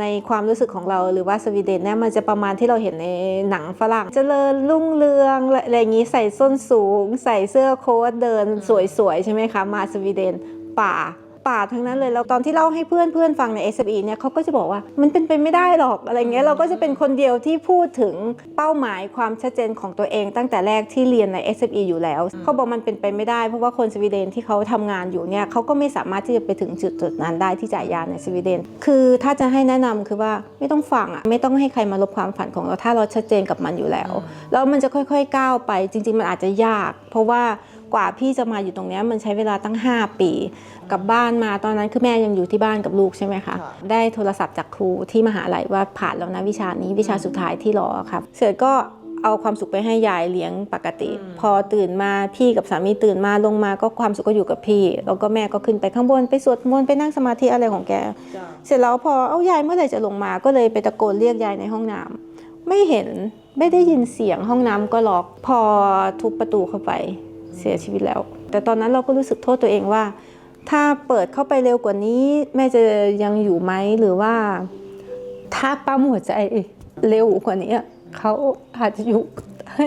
ในความรู้สึกของเราหรือว่าสวีเดนเนี่ยมันจะประมาณที่เราเห็นในหนังฝรั่งเจริญรุ่งเรืองอะไรอย่างนี้ใส่ส้นสูง ใส่เสื้อโค้ทเดินสวยๆใช่ไหมคะ มาสวีเดนป่า ป่าทั้งนั้นเลยแล้วตอนที่เล่าให้เพื่อนเพื่อนๆฟังใน SME เนี่ยเขาก็จะบอกว่ามันเป็นไปไม่ได้หรอกอะไรเงี้ยเราก็จะเป็นคนเดียวที่พูดถึงเป้าหมายความชัดเจนของตัวเองตั้งแต่แรกที่เรียนใน SME อยู่แล้วเขาบอกมันเป็นไปไม่ได้เพราะว่าคนสวีเดนที่เขาทำงานอยู่เนี่ยเขาก็ไม่สามารถที่จะไปถึงจุดจุดๆนั้นได้ที่จ่ายยาในสวีเดน คือถ้าจะให้แนะนำคือว่าไม่ต้องฟังอะไม่ต้องให้ใครมาลบความฝันของเราถ้าเราชัดเจนกับมันอยู่แล้ว แล้วมันจะค่อยๆก้าวไปจริง ๆ มันอาจจะยาก เพราะว่า กว่าพี่จะมาอยู่ตรงเนี้ยมันใช้เวลาตั้ง 5 ปีกลับบ้านมาตอนนั้นคือแม่ยังอยู่ที่บ้านกับลูกใช่ไหมคะค่ะได้โทรศัพท์จากครูที่มหาลัยว่าผ่านแล้วนะวิชานี้วิชาสุดท้ายที่รอครับเสร็จก็เอาความสุขไปให้ยายเลี้ยงปกติ พอตื่นมาพี่กับสามีตื่นมาลงมาก็ความสุขก็อยู่กับพี่ แล้วก็แม่ก็ขึ้นไปข้างบนไปสวดมนต์ไปนั่งสมาธิอะไรของแกจ้ะเสร็จแล้วพอเอายายเมื่อไหร่จะลงมาก็เลยไปตะโกนเรียกยายในห้องน้ำไม่เห็นไม่ได้ยินเสียงห้องน้ำก็ล็อก พอทุบประตูเข้าไป เสียชีวิตแล้ว แต่ตอนนั้นเราก็รู้สึกโทษตัวเองว่า ถ้าเปิดเข้าไปเร็วกว่านี้ แม่จะยังอยู่ไหมหรือว่า ถ้าปั๊มหัวใจเร็วกว่านี้เขาอาจจะอยู่ได้